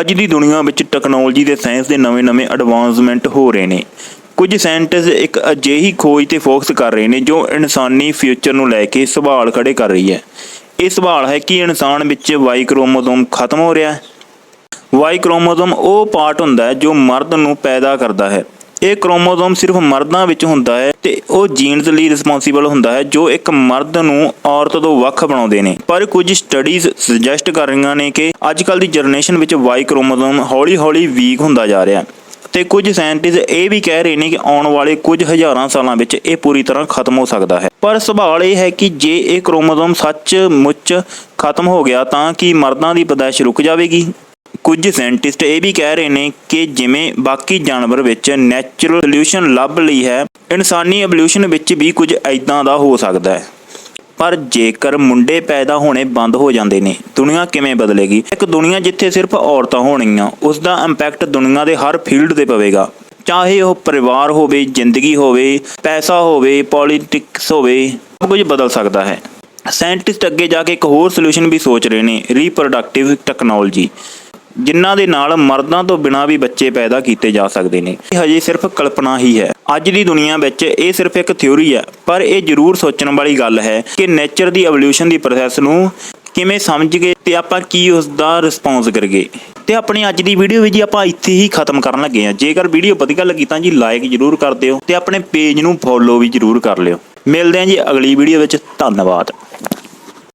ਅੱਜ ਦੀ ਦੁਨੀਆ ਵਿੱਚ ਟੈਕਨੋਲੋਜੀ ਤੇ ਸਾਇੰਸ ਦੇ ਨਵੇਂ-ਨਵੇਂ ਐਡਵਾਂਸਮੈਂਟ ਹੋ ਰਹੇ ਨੇ। ਕੁਝ ਸਾਇੰਟਿਸਟ ਇੱਕ ਅਜਿਹੀ ਖੋਜ ਤੇ ਫੋਕਸ ਕਰ ਰਹੇ ਨੇ ਜੋ ਇਨਸਾਨੀ ਫਿਊਚਰ ਨੂੰ ਲੈ ਕੇ ਸਵਾਲ ਖੜੇ ਕਰ ਰਹੀ ਹੈ। ਇਹ ਸਵਾਲ ਹੈ ਕਿ ਇਨਸਾਨ ਵਿੱਚ ਵਾਈ ਕ੍ਰੋਮੋਸੋਮ ਖਤਮ ਹੋ ਰਿਹਾ ਹੈ। ਵਾਈ ਕ੍ਰੋਮੋਸੋਮ ਉਹ ਪਾਰਟ ਹੁੰਦਾ ਹੈ ਜੋ ਮਰਦ ਨੂੰ ਪੈਦਾ ਕਰਦਾ ਹੈ। ਇਹ ਕ੍ਰੋਮੋਸੋਮ ਸਿਰਫ ਮਰਦਾਂ ਵਿੱਚ ਹੁੰਦਾ ਹੈ ਤੇ ਉਹ ਜੀਨਸ ਲਈ ਰਿਸਪੌਂਸੀਬਲ ਹੁੰਦਾ ਹੈ, ਜੋ ਇੱਕ ਮਰਦ ਨੂੰ ਔਰਤ ਤੋਂ ਵੱਖ ਬਣਾਉਂਦੇ ਨੇ। ਪਰ ਕੁਝ ਸਟੱਡੀਜ਼ ਸੁਜੈਸਟ ਕਰ ਰਹੀਆਂ ਨੇ ਕਿ ਅੱਜ ਕੱਲ ਦੀ ਜਨਰੇਸ਼ਨ ਵਿੱਚ ਵਾਈ ਕ੍ਰੋਮੋਸੋਮ ਹੌਲੀ-ਹੌਲੀ ਵੀਕ ਹੁੰਦਾ ਜਾ ਰਿਹਾ ਹੈ। ਤੇ ਕੁਝ ਸਾਇੰਟਿਸਟ ਇਹ ਵੀ ਕਹਿ ਰਹੇ ਨੇ ਕਿ ਆਉਣ ਵਾਲੇ ਕੁਝ ਹਜ਼ਾਰਾਂ ਸਾਲਾਂ ਵਿੱਚ ਇਹ ਪੂਰੀ ਤਰ੍ਹਾਂ ਖਤਮ ਹੋ ਸਕਦਾ ਹੈ। ਪਰ ਸਵਾਲ ਇਹ ਹੈ ਕਿ ਜੇ ਇਹ ਕ੍ਰੋਮੋਸੋਮ ਸੱਚ ਮੁੱਚ ਖਤਮ ਹੋ ਗਿਆ ਤਾਂ ਕੀ ਮਰਦਾਂ ਦੀ ਪੈਦਾਇਸ਼ ਰੁਕ ਜਾਵੇਗੀ? ਕੁਝ ਸਾਇੰਟਿਸਟ ਇਹ ਵੀ ਕਹਿ ਰਹੇ ਨੇ ਕਿ ਜਿਵੇਂ ਬਾਕੀ ਜਾਨਵਰ ਵਿੱਚ ਨੈਚੁਰਲ ਸੋਲੂਸ਼ਨ ਲੱਭ ਲਈ ਹੈ, ਇਨਸਾਨੀ ਐਵੋਲੂਸ਼ਨ ਵਿੱਚ ਵੀ ਕੁਝ ਐਦਾਂ ਦਾ ਹੋ ਸਕਦਾ ਹੈ। ਪਰ ਜੇਕਰ ਮੁੰਡੇ ਪੈਦਾ ਹੋਣੇ ਬੰਦ ਹੋ ਜਾਂਦੇ ਨੇ, ਦੁਨੀਆ ਕਿਵੇਂ ਬਦਲੇਗੀ? ਇੱਕ ਦੁਨੀਆ ਜਿੱਥੇ ਸਿਰਫ ਔਰਤਾਂ ਹੋਣਗੀਆਂ ਉਸ ਦਾ ਇੰਪੈਕਟ ਦੁਨੀਆ ਦੇ ਹਰ ਫੀਲਡ ਤੇ ਪਵੇਗਾ। ਚਾਹੇ ਉਹ ਪਰਿਵਾਰ ਹੋਵੇ, ਜ਼ਿੰਦਗੀ ਹੋਵੇ, ਪੈਸਾ ਹੋਵੇ ਪੋਲਿਟਿਕਸ ਹੋਵੇ, ਸਭ ਕੁਝ ਬਦਲ ਸਕਦਾ ਹੈ। ਸਾਇੰਟਿਸਟ ਅੱਗੇ ਜਾ ਕੇ ਇੱਕ ਹੋਰ ਸੋਲੂਸ਼ਨ ਵੀ ਸੋਚ ਰਹੇ ਨੇ ਰੀਪਰੋਡਕਟਿਵ ਟੈਕਨੋਲੋਜੀ ਜਿਨ੍ਹਾਂ ਦੇ ਨਾਲ ਮਰਦਾਂ ਤੋਂ ਬਿਨਾਂ ਵੀ ਬੱਚੇ ਪੈਦਾ ਕੀਤੇ ਜਾ ਸਕਦੇ ਨੇ। ਇਹ ਹਜੇ ਸਿਰਫ ਕਲਪਨਾ ਹੀ ਹੈ। ਅੱਜ ਦੀ ਦੁਨੀਆ ਵਿੱਚ ਇਹ ਸਿਰਫ ਇੱਕ ਥਿਉਰੀ ਹੈ, ਪਰ ਇਹ ਜ਼ਰੂਰ ਸੋਚਣ ਵਾਲੀ ਗੱਲ ਹੈ ਕਿ ਨੇਚਰ ਦੀ ਐਵੋਲੂਸ਼ਨ ਦੀ ਪ੍ਰੋਸੈਸ ਨੂੰ ਕਿਵੇਂ ਸਮਝ ਗਏ ਤੇ ਆਪਾਂ ਕੀ ਉਸ ਦਾ ਰਿਸਪੌਂਸ ਕਰਗੇ ਤੇ ਆਪਣੀ ਅੱਜ ਦੀ ਵੀਡੀਓ ਵੀ ਜੀ ਆਪਾਂ ਇੱਥੇ ਹੀ ਖਤਮ ਕਰਨ ਲੱਗੇ ਹਾਂ। ਜੇਕਰ ਵੀਡੀਓ ਵਧੀਆ ਲੱਗੀ ਤਾਂ ਜੀ ਲਾਈਕ ਜ਼ਰੂਰ ਕਰ ਦਿਓ ਤੇ ਆਪਣੇ ਪੇਜ ਨੂੰ ਫੋਲੋ ਵੀ ਜ਼ਰੂਰ ਕਰ ਲਿਓ। ਮਿਲਦੇ ਹਾਂ ਜੀ ਅਗਲੀ ਵੀਡੀਓ ਵਿੱਚ। ਧੰਨਵਾਦ।